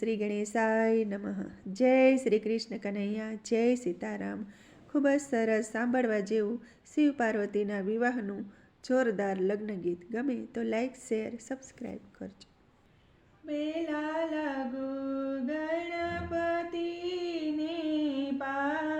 શ્રી ગણેશાય નમઃ. જય શ્રી કૃષ્ણ કનૈયા, જય સીતારામ. ખૂબ જ સરસ સાંભળવા જેવું શિવ પાર્વતીના વિવાહનું જોરદાર લગ્ન ગીત. ગમે તો લાઈક શેર સબસ્ક્રાઈબ કરજો. મેલા લાગુ ગણપતિને પાય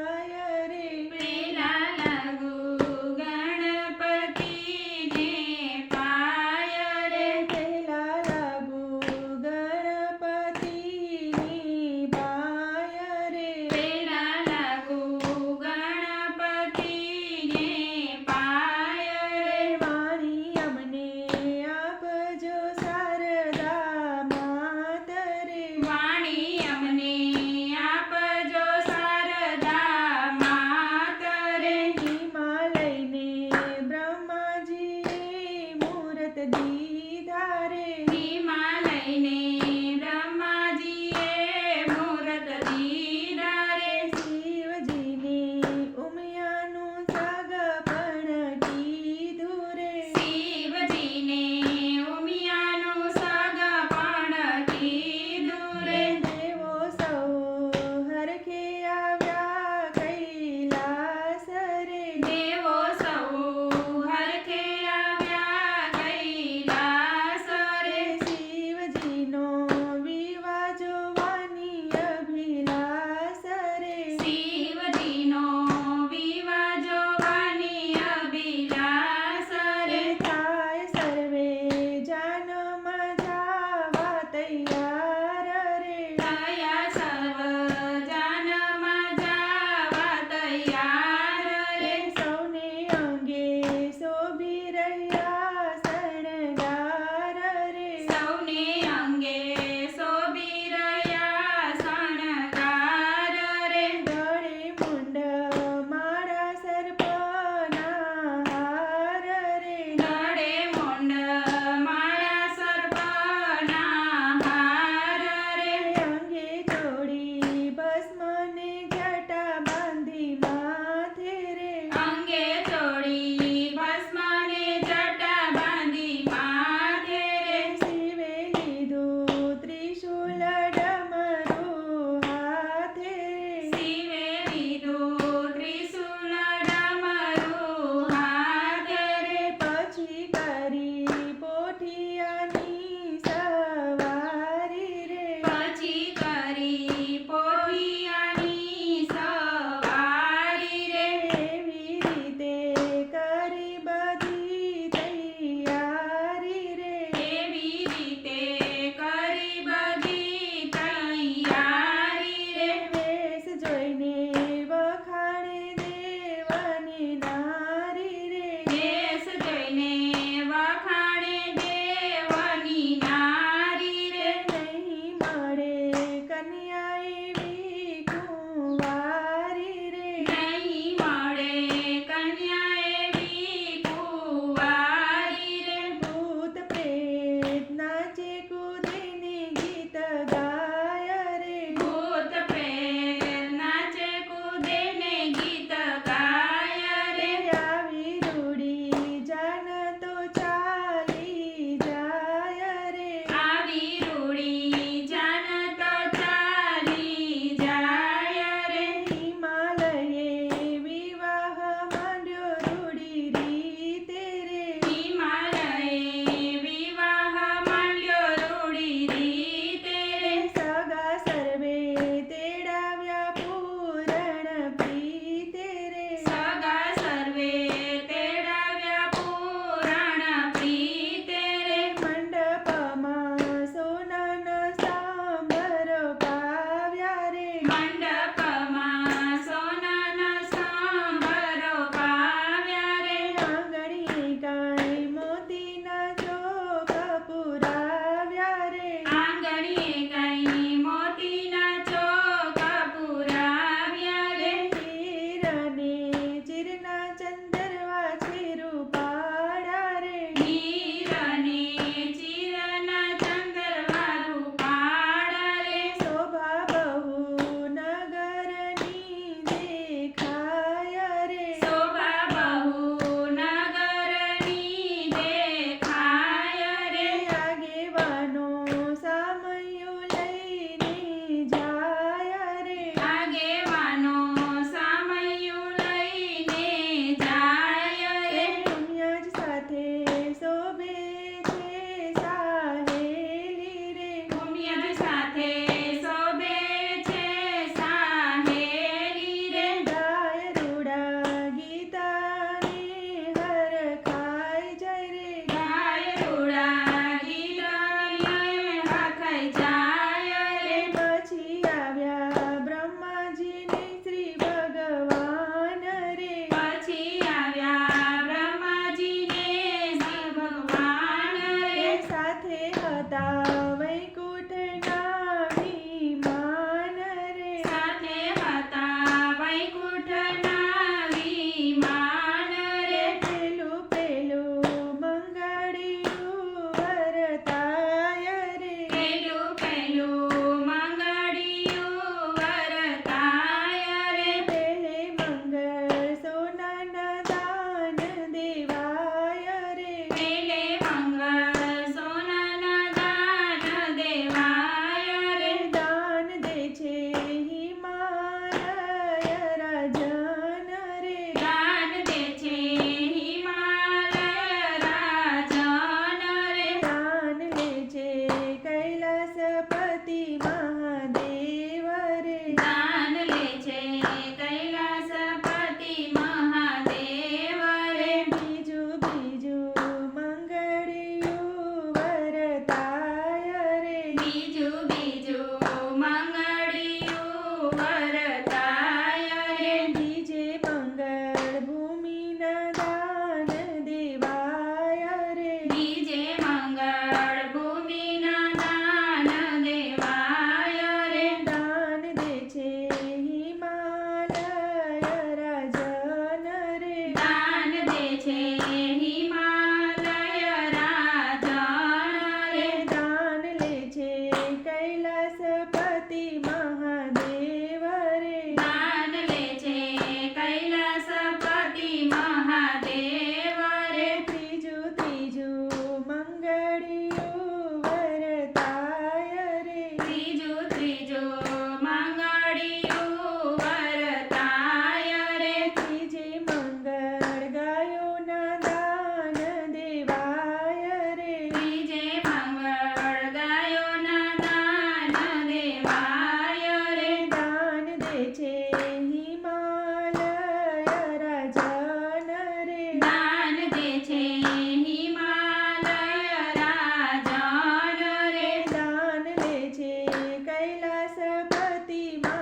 prima!